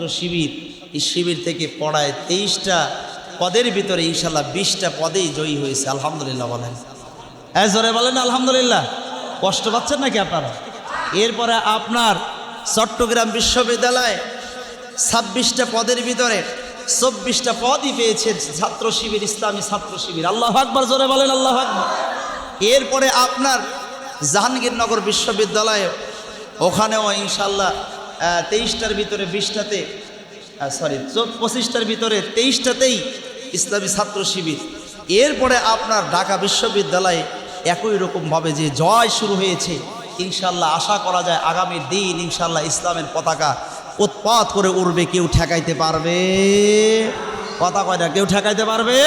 ছাত্র শিবির, এই শিবির থেকে পড়ায় তেইশটা পদের ভিতরে ইনশাল্লাহ বিশটা পদেই জয়ী হয়েছে, আলহামদুলিল্লাহ বলেন। হ্যাঁ জোরে বলেন আলহামদুলিল্লাহ। কষ্ট পাচ্ছেন নাকি আপনারা? এরপরে আপনার চট্টগ্রাম বিশ্ববিদ্যালয়ে ছাব্বিশটা পদের ভিতরে চব্বিশটা পদই পেয়েছে ছাত্র শিবির, ইসলামী ছাত্র শিবির। আল্লাহ আকবর, জোরে বলেন আল্লাহ আকবর। এরপরে আপনার জাহাঙ্গীরনগর বিশ্ববিদ্যালয়ে, ওখানেও ইনশাল্লাহ তেইশটার ভিতরে বিশটাতে সরি পঁচিশটার ভিতরে তেইশটাতেই ইসলামী ছাত্র শিবির। এরপরে আপনার ঢাকা বিশ্ববিদ্যালয়ে একই রকমভাবে যে জয় শুরু হয়েছে, ইনশাল্লাহ আশা করা যায় আগামী দিন ইনশাল্লাহ ইসলামের পতাকা উৎপাত করে উড়বে, কেউ ঠেকাইতে পারবে? কথা কয় না, কেউ ঠেকাইতে পারবে?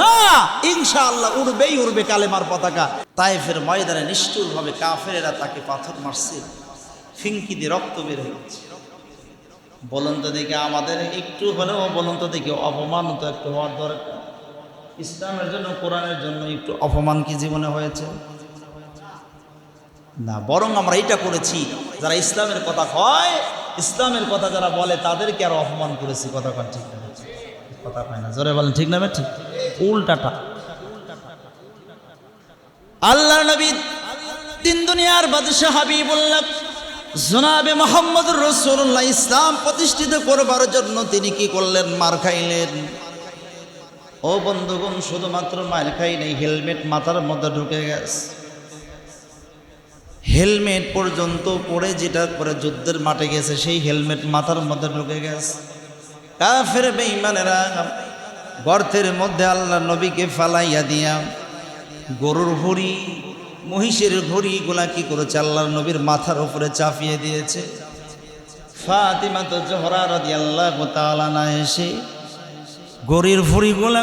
না ইনশাআল্লাহ উড়বেই উড়বে কালেমার পতাকা। তাইফের ময়দানে নিষ্ঠুরভাবে কাফেরেরা তাকে পাথর মারছে। ফিঙ্কি দিয়ে রক্ত বের হয়েছে বলুন তো দেখি আমাদের একটু হলেও বলুন তো দেখি অপমান তো একটু হওয়ার দরকার। ইসলামের জন্য, কোরআনের জন্য একটু অপমান কি জীবনে হয়েছে? না, বরং আমরা এটা করেছি, যারা ইসলামের কথা হয় ইসলামের কথা যারা বলে, তাদেরকে আরও অপমান করেছি, কথা ঠিক না কথা কয় না, জোরে বলেন ঠিক না ঠিক উল্টাটা। আল্লাহ নবী তিন দুনিয়ার বাদশাহ হাবিবুল্লাহ জনাবে মোহাম্মদ রসুল্লাহ ইসলাম প্রতিষ্ঠিত করবার জন্য তিনি কি করলেন? মার খাইলেন। ও বন্ধুগণ, শুধুমাত্র মার খাই নেই, হেলমেট মাথার মধ্যে ঢুকে গেছে। হেলমেট পর্যন্ত পরে যেটা পরে যুদ্ধের মাঠে গেছে, সেই হেলমেট মাথার মধ্যে ঢুকে গেছে। কাফের বেঈমানেরা গর্তের মধ্যে আল্লাহ নবীকে ফালাইয়া দিয়া গরুর ভুড়ি মহিষের ভুড়িগুলা কি করেছে? আল্লাহ নবীর মাথার উপরে চাপিয়ে দিয়েছে। ফাতিমা তো জহরা রদি আল্লাহ তালানা এসে গরির ভুড়িগুলা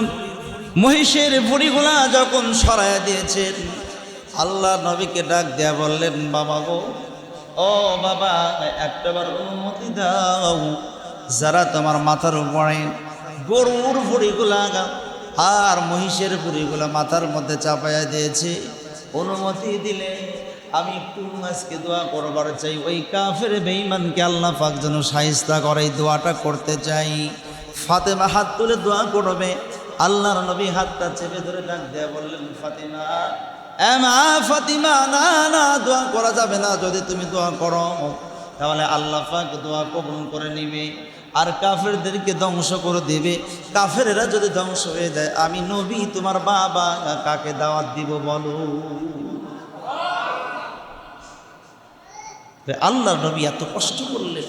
মহিষের ভুড়িগুলা যখন সরাইয়া দিয়েছেন আল্লাহ নবীকে ডাক দেয়া বললেন, বাবা গো, ও বাবা একটাবার অনুমতি দাও। যারা তোমার মাথার উপরে গরুর ভুড়িগুলা আর মহিষের ভুড়িগুলা মাথার মধ্যে চাপাইয়া দিয়েছে অনুমতি দিলে আমি একটু আজকে দোয়া করবার চাই। ওই কাফের বেঈমানকে আল্লাহ পাক যেন সাহিস্তা করে, এই দোয়াটা করতে চাই। ফাতেমা হাত তুলে দোয়া করবে। আল্লাহর নবী হাতটা চেপে ধরে ডাক দেয়া বললেন, ফাতেমা এমা ফাতিমা, না না, দোয়া করা যাবে না। যদি তুমি দোয়া করো, তাহলে আল্লাহ পাক দোয়া কবুল করে নিবে। আর কাফেরদেরকে ধ্বংস করে দেবে। কাফেরেরা যদি ধ্বংস হয়ে যায়, আমি নবী, তোমার বাবা কাকে দাওয়াত দিব বলো? আল্লাহ নবী এত কষ্ট করলেন।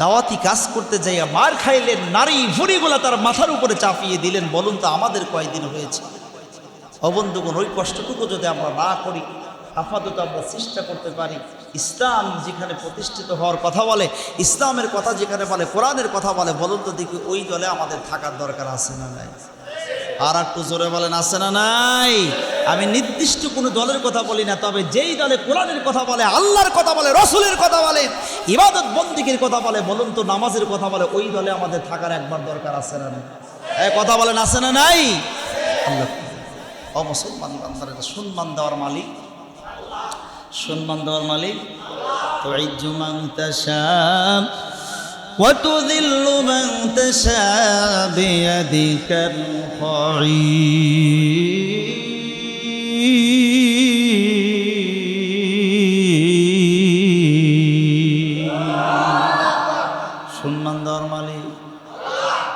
দাওয়াতি কাজ করতে যাইয়া মার খাইলেন, নারী ভুড়িগুলা তার মাথার উপরে চাপিয়ে দিলেন। বলুন তো আমাদের কয়দিন হয়েছে? অবন্ধুগণ, ওই কষ্টটুকু যদি আমরা না করি আপাতত আমরা চেষ্টা করতে পারি। ইসলাম যেখানে প্রতিষ্ঠিত হওয়ার কথা বলে, ইসলামের কথা যেখানে বলে, কোরআনের কথা বলে, বলুন তো দেখি ওই দলে আমাদের থাকার দরকার আছে না নাই? আর একটু জোরে বলেন, আছে না নাই? আমি নির্দিষ্ট কোনো দলের কথা বলি না, তবে যেই দলে কোরআনের কথা বলে, আল্লাহর কথা বলে, রসুলের কথা বলে, ইবাদত বন্দিকের কথা বলে, বলুন তো নামাজের কথা বলে, ওই দলে আমাদের থাকার একবার দরকার আছে না নাই? কথা বলেন, আছে না নাই? অমুসলমান বান্দার সম্মান দেওয়ার মালিক। সম্মান দেওয়ার মালিক তো ইজ্জুমান তাশাম وتذل من تشاء بيدك الخير সম্মান দেওয়ার মালিক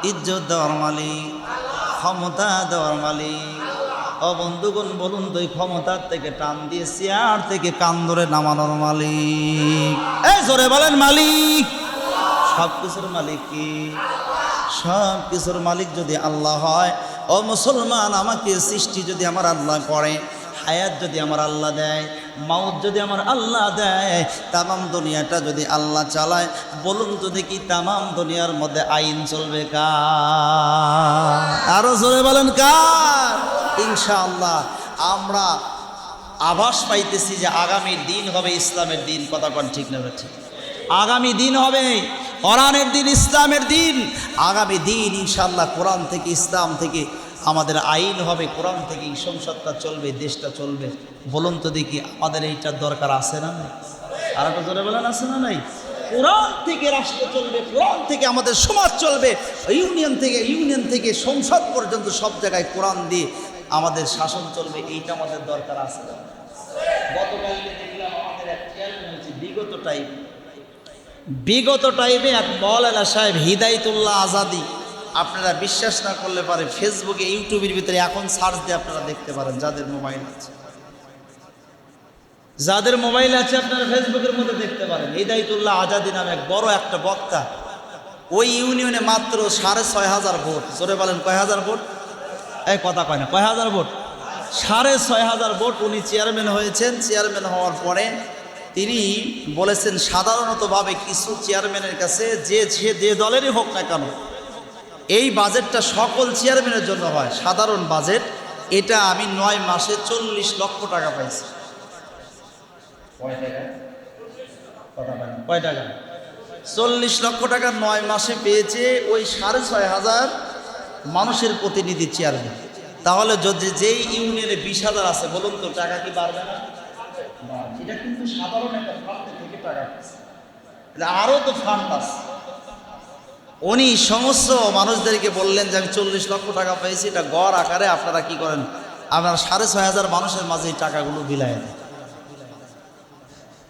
ইজ্জত দেওয়ার মালিক ক্ষমতা দেওয়ার মালিক ও বন্ধুগণ, বলুন তো ক্ষমতার থেকে টান দিয়ে চেয়ার থেকে কান ধরে নামানোর মালিক। এই জোরে বলেন, মালিক। সব কিছুর মালিক কি? সব কিছুর মালিক যদি আল্লাহ হয়। ও মুসলমান, আমাকে সৃষ্টি যদি আমার আল্লাহ করে, হায়াত যদি আমার আল্লাহ দেয় মাউত যদি আমার আল্লাহ দেয়, তামাম দুনিয়াটা যদি আল্লাহ চালায়, বলুন তো দেখি তামাম দুনিয়ার মধ্যে আইন চলবে কার? আরও জোরে বলেন কার? ইনশাআল্লাহ, আমরা আভাস পাইতেছি যে আগামী দিন হবে ইসলামের দিন, কথা কোন ঠিক নেবে ঠিক? আগামী দিন হবে কোরআনের দিন, ইসলামের দিন। আগামী দিন ইনশাল্লাহ কোরআন থেকে, ইসলাম থেকে আমাদের আইন হবে, কোরআন থেকে এই সংসদটা চলবে, দেশটা চলবে। বলুন তো দেখি, আমাদের এইটার দরকার আছে না নাই? আর একটা জোরে বলেন, আছে না নাই? কোরআন থেকে রাষ্ট্র চলবে, কোরআন থেকে আমাদের সমাজ চলবে, ইউনিয়ন থেকে ইউনিয়ন থেকে সংসদ পর্যন্ত সব জায়গায় কোরআন দিয়ে আমাদের শাসন চলবে, এইটা আমাদের দরকার আছে গতকালকে দেখলাম, আমাদের এক বিগত টাইম বিগত টাইমে এক মৌলানা সাহেব হিদায়তুল্লাহ আজাদি আপনারা বিশ্বাস না করলে পারে ফেসবুকে ইউটিউবের ভিতরে এখন সার্চ দিয়ে আপনারা দেখতে পারেন যাদের মোবাইল আছে। যাদের মোবাইল আছে আপনারা ফেসবুকের মধ্যে দেখতে পারেন। হিদায়তুল্লাহ আজাদি নামে এক বড় একটা বক্তা। ওই ইউনিয়নে মাত্র সাড়ে ছয় হাজার ভোট। জোরে বলেন, কয় হাজার ভোট? এই কথা কয় না, কয় হাজার ভোট? সাড়ে ছয় হাজার ভোট উনি চেয়ারম্যান হয়েছেন। চেয়ারম্যান হওয়ার পরে তিনি বলেছেন, সাধারণতভাবে কিছু চেয়ারম্যানের কাছে যে যে দলেরই হোক না কেন এই বাজেটটা সকল চেয়ারম্যানের জন্য হয়। সাধারণ বাজেট এটা আমি নয় মাসে চল্লিশ লক্ষ টাকা পাইছি। কয় টাকা? চল্লিশ লক্ষ টাকা নয় মাসে পেয়েছে ওই সাড়ে ছয় হাজার মানুষের প্রতিনিধি চেয়ারম্যান। তাহলে যদি যেই ইউনিয়নে বিশ হাজার আছে বলুন তো টাকা কি বাড়বে না? এটা কিন্তু সাধারণ একটা ফান্ড থেকে টাকা আরও তো ফান্ড আছে। উনি সমস্ত মানুষদেরকে বললেন যে, আমি চল্লিশ লক্ষ টাকা পেয়েছি, এটা গড় আকারে আপনারা কি করেন? আপনারা সাড়ে ছয় হাজার মানুষের মাঝে এই টাকাগুলো বিলায় দেন।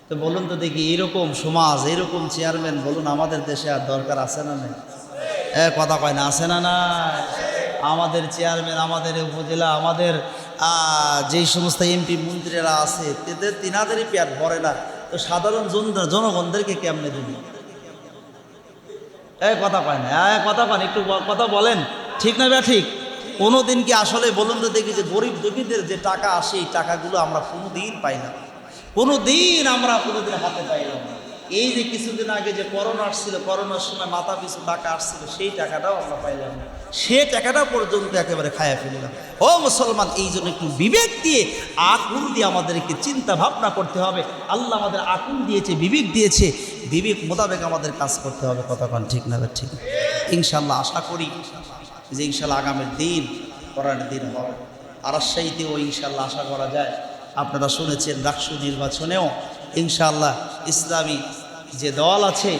তো বলুন তো দেখি, এরকম সমাজ, এরকম চেয়ারম্যান, বলুন আমাদের দেশে আর দরকার আছে না নেই? এ, কথা কয় না, আছে না না আমাদের চেয়ারম্যান, আমাদের উপজেলা, আমাদের যেই সমস্ত এমপি মন্ত্রীরা আছে তাদের তিনাদেরই পেট ভরে না। তো সাধারণ জন, জনগণদেরকে কেমনে দিবি? এ কথা পায় না এ কথা পান একটু কথা বলেন। ঠিক না ব্যা ঠিক। কোনো দিন কি আসলে বলুন তো দেখি যে গরিব দুঃখীদের যে টাকা আসে, এই টাকাগুলো আমরা কোনো দিন পাই না। কোনো দিন আমরা কোনো দিন হাতে পাই না। এই যে কিছুদিন আগে যে করোনা আসছিল, করোনার সময় মাথা পিছু টাকা আসছিল, সেই টাকাটাও আমরা পাইলাম না। সে টাকাটা পর্যন্ত একেবারে খায়া ফেললাম ও মুসলমান, এই জন্য একটু বিবেক দিয়ে, আকুল দিয়ে আমাদেরকে চিন্তা ভাবনা করতে হবে। আল্লাহ আমাদের আকুল দিয়েছে, বিবেক দিয়েছে। বিবেক মোতাবেক আমাদের কাজ করতে হবে কতক্ষণ ঠিক না ঠিক? ইনশাল্লাহ আশা করি যে ইনশাল্লাহ আগামীর দিন করার দিন হবে। আর রাজশাহীতেও ইনশাল্লাহ আশা করা যায়। আপনারা শুনেছেন, রাকসু নির্বাচনেও ইনশাল্লাহ ইসলামী যে দল আছে